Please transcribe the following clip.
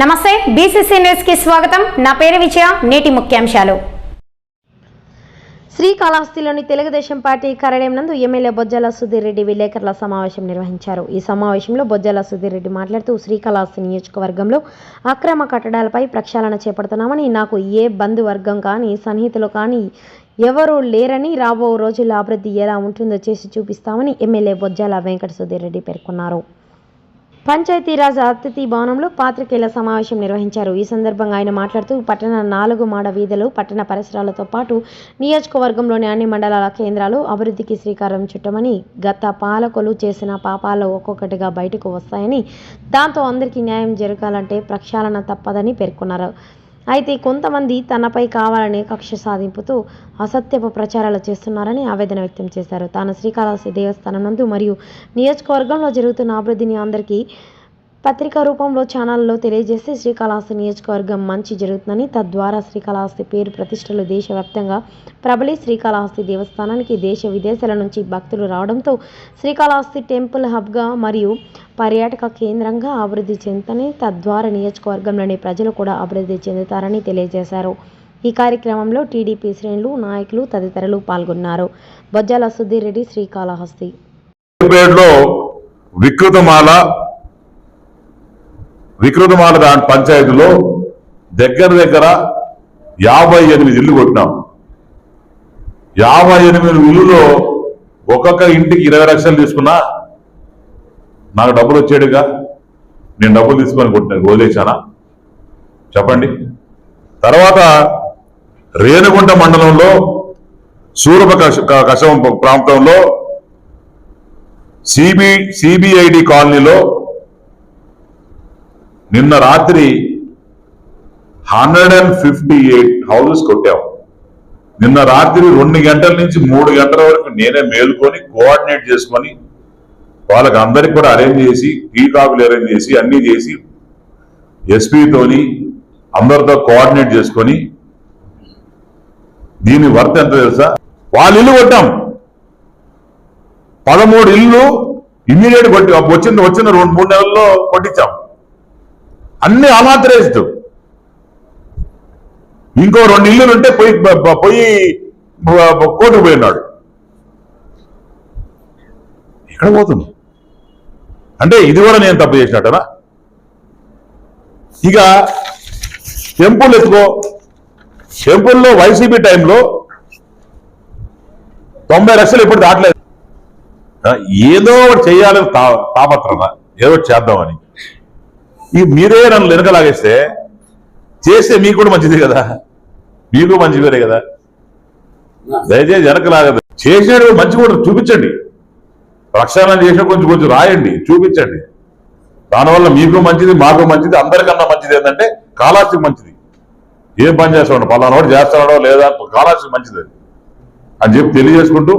నమస్తే బీసీసీ న్యూస్కి స్వాగతం. నా పేరు విజయ నేటి ముఖ్యాంశాలు. శ్రీకాళహస్తిలోని తెలుగుదేశం పార్టీ కార్యాలయం నందు ఎమ్మెల్యే బొజ్జల సుధీర్ రెడ్డి విలేకరుల సమావేశం నిర్వహించారు. ఈ సమావేశంలో బొజ్జల సుధీర్ రెడ్డి మాట్లాడుతూ శ్రీకాళహస్తి నియోజకవర్గంలో అక్రమ కట్టడాలపై ప్రక్షాళన చేపడుతున్నామని నాకు ఏ బంధువర్గం కానీ సన్నిహితులు కానీ ఎవరూ లేరని రాబో రోజుల్లో అభివృద్ధి ఎలా ఉంటుందో చేసి చూపిస్తామని ఎమ్మెల్యే బొజ్జల వెంకట సుధీర్ రెడ్డి పేర్కొన్నారు. పంచాయతీరాజ్ అతిథి భవనంలో పాత్రికేయుల సమావేశం నిర్వహించారు. ఈ సందర్భంగా ఆయన మాట్లాడుతూ పట్టణ నాలుగు మాడ వీధులు పట్టణ పరిసరాలతో పాటు నియోజకవర్గంలోని అన్ని మండలాల కేంద్రాలు అభివృద్ధికి శ్రీకారం చుట్టమని గత పాలకులు చేసిన పాపాలు ఒక్కొక్కటిగా బయటకు వస్తాయని దాంతో అందరికీ న్యాయం జరగాలంటే ప్రక్షాళన తప్పదని పేర్కొన్నారు. అయితే కొంతమంది తనపై కావాలనే కక్ష సాధింపుతూ అసత్యపు ప్రచారాలు చేస్తున్నారని ఆవేదన వ్యక్తం చేశారు. తాను శ్రీకాళహస్తి దేవస్థానం నందు మరియు నియోజకవర్గంలో జరుగుతున్న అభివృద్ధిని అందరికీ పత్రికా రూపంలో ఛానల్లో తెలియజేస్తే శ్రీకాళహస్తి నియోజకవర్గం మంచి జరుగుతుందని తద్వారా శ్రీకాళహస్తి పేరు ప్రతిష్టలు దేశవ్యాప్తంగా ప్రబలి శ్రీకాళహస్తి దేవస్థానానికి దేశ విదేశాల నుంచి భక్తులు రావడంతో శ్రీకాళహస్తి టెంపుల్ హబ్గా మరియు పర్యాటక కేంద్రంగా అభివృద్ధి చెందుతని తద్వారా నియోజకవర్గంలోని ప్రజలు కూడా అభివృద్ధి చెందుతారని తెలియజేశారు. ఈ కార్యక్రమంలో టీడీపీ శ్రేణులు నాయకులు తదితరులు పాల్గొన్నారు. బొజ్జాల సుధీర్ రెడ్డి శ్రీకాళహస్తి. వికృతమాల వికృతమాల దాని పంచాయతీలో దగ్గర దగ్గర యాభై ఎనిమిది ఇల్లు కొట్టినాం. యాభై ఎనిమిది ఇల్లులో ఒక్కొక్క ఇంటికి ఇరవై లక్షలు తీసుకున్నా నాకు డబ్బులు వచ్చేడుగా? నేను డబ్బులు తీసుకొని కొట్టిన వదిలేశానా? చెప్పండి. తర్వాత రేణుగుంట మండలంలో సూరభ కష- కషం ప్రాంతంలో సిబి సిబిఐడి కాలనీలో నిన్న రాత్రి hundred and fifty eight houses కొట్టాం. నిన్న రాత్రి రెండు గంటల నుంచి మూడు గంటల వరకు నేనే మేలుకొని కోఆర్డినేట్ చేసుకొని వాళ్ళకి అందరికి కూడా అరేంజ్ చేసి టీ కాపులు అరేంజ్ చేసి అన్ని చేసి ఎస్పీతోని అందరితో కోఆర్డినేట్ చేసుకొని దీని వర్త్ ఎంత తెలుసా? వాళ్ళ ఇల్లు కొట్టాం. పదమూడు ఇల్లు ఇమ్మీడియట్ కొట్టి వచ్చిన వచ్చిన రెండు మూడు నెలల్లో కొట్టించాం. అన్ని అనాథరైజ్డ్. ఇంకో రెండు ఇల్లులు ఉంటే పోయి పోయి బ- కోర్టుకు పోయినాడు. ఎక్కడ పోతుంది? అంటే ఇది కూడా నేను తప్పు చేసినట్టనా? ఇక టెంపుల్ ఎత్తుకో. టెంపుల్లో వైసీపీ టైంలో తొంభై లక్షలు ఎప్పుడు దాటలేదు. ఏదో ఒకటి చేయాలని తా తాపత్రమా. ఏదో ఒకటి చేద్దామని. ఈ మీరే నన్ను వెనకలాగేస్తే చేస్తే మీకు కూడా మంచిది కదా? మీకు మంచి పేరే కదా? దయచేసి వెనకలాగదు. చేసినాడు మంచి కూడా చూపించండి. ప్రక్షాళన చేసిన కొంచెం కొంచెం రాయండి చూపించండి. దానివల్ల మీకు మంచిది మాకు మంచిది అందరికన్నా మంచిది ఏంటంటే కాలాస్తికి మంచిది. ఏం పని చేస్తాడు? పలానా వాడు చేస్తాడో లేదా కాలాస్తికి మంచిది అని చెప్పి తెలియజేసుకుంటూ